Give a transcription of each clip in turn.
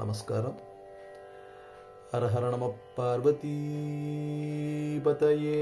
नमस्कार। हर हर नम पार्वती पतये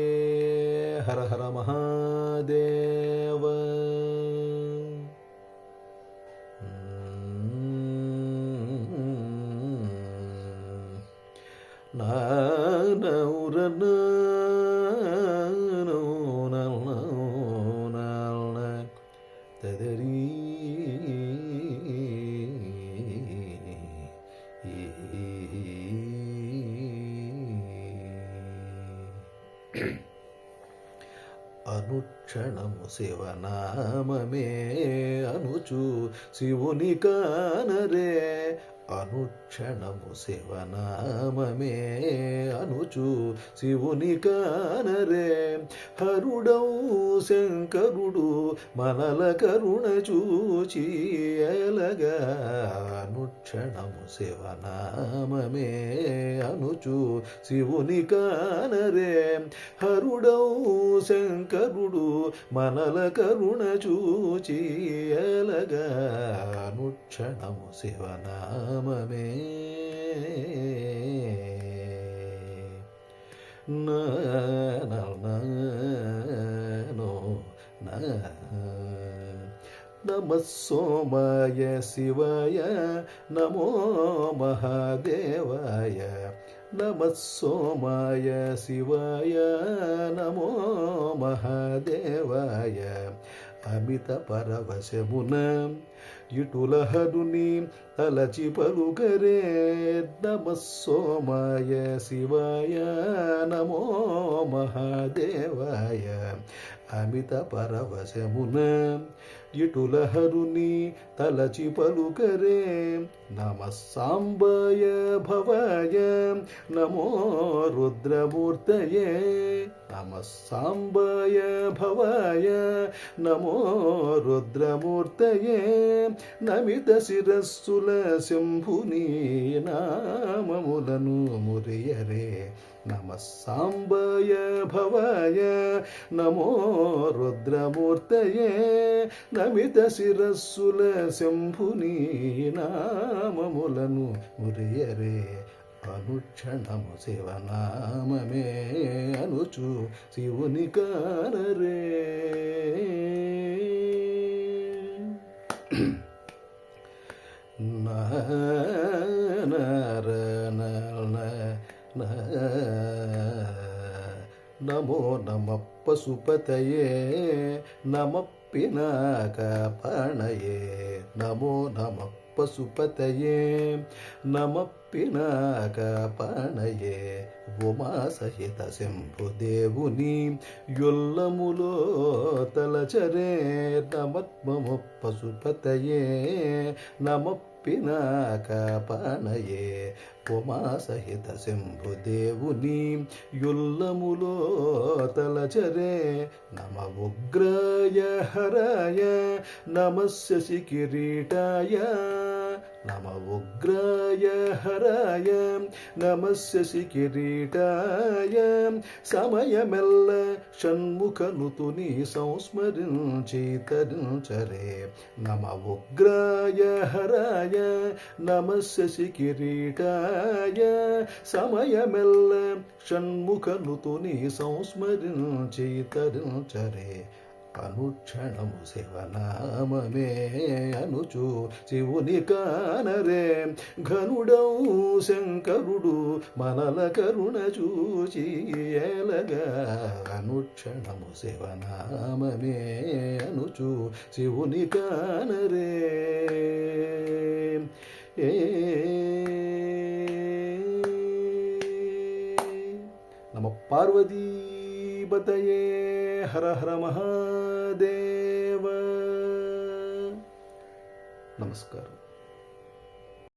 అనుక్షణము శివనామమే అనుచు శివుని కానరే అనుక్షణము శివనామమే అనుచు శివుని కానరే. హరుడౌ శంకరుడు మనల కరుణ చూచి ఎలగా అనుక్షణము శివనామమే అనుచు శివుని కానరే. హరుడౌ శంకరుడు మనల కరుణ చూచి ఎలగా అనుక్షణము శివనామ నా. నమ సోమాయ శివాయ నమో మహాదేవాయ. నమ సోమాయ శివాయ నమో మహాదేవాయ. అమిత పరవశమున ఇటుల హరుని తలచి పలుకరే నమ శివాయ నమో మహాదేవాయ. అమిత పరవశమున ఇటుల హరుని తలచి పలుకరే. నమ సాంబయ భవయ నమో రుద్రమూర్తయే. నమ సాంబయ భవయ నమో రుద్రమూర్తయే. నమిత శిరస్సుల శంభుని నామములను మురియరే. నమ సాంబయ భవయ నమో రుద్రమూర్తయే నమిత శిరస్సుల శంభుని నామములను మురియరే అనుక్షణము శివనామమే అనుచు శివుని కారరే నమో నమ పశుపతయే నమ పినాక పణయే నమో నమ పశుపతయే నమ పినాక పణయే ఉమా శంభుదేవుని యొల్లములో తలచరే నమత్మము పశుపతయే నమ పినాకపనయే ఉమాసహిత శంభుదేవుని యుల్లములో తలచరే. నమ ఉగ్రాయ హరాయ నమస్య కిరీటాయ నమ ఉగ్రాయ హరాయ నమస్య కిరీటాయ సమయమెల్ల షణ్ముఖనుతుని సంస్మరించి తరించరే నమ ఉగ్రాయ హరాయ నమస్య కిరీటాయ సమయమెల్ల షణ్ముఖనుతుని సంస్మరించి తరించరే అనుక్షణము శివనామమే అనుచు శివుని కానరే ఘనుడౌ శంకరుడు మనల కరుణ చూచి ఎలగా అనుక్షణము శివనామమే అనుచు శివుని కానరే ఏ నమ పార్వతీపతయే హర హర देव। नमस्कार।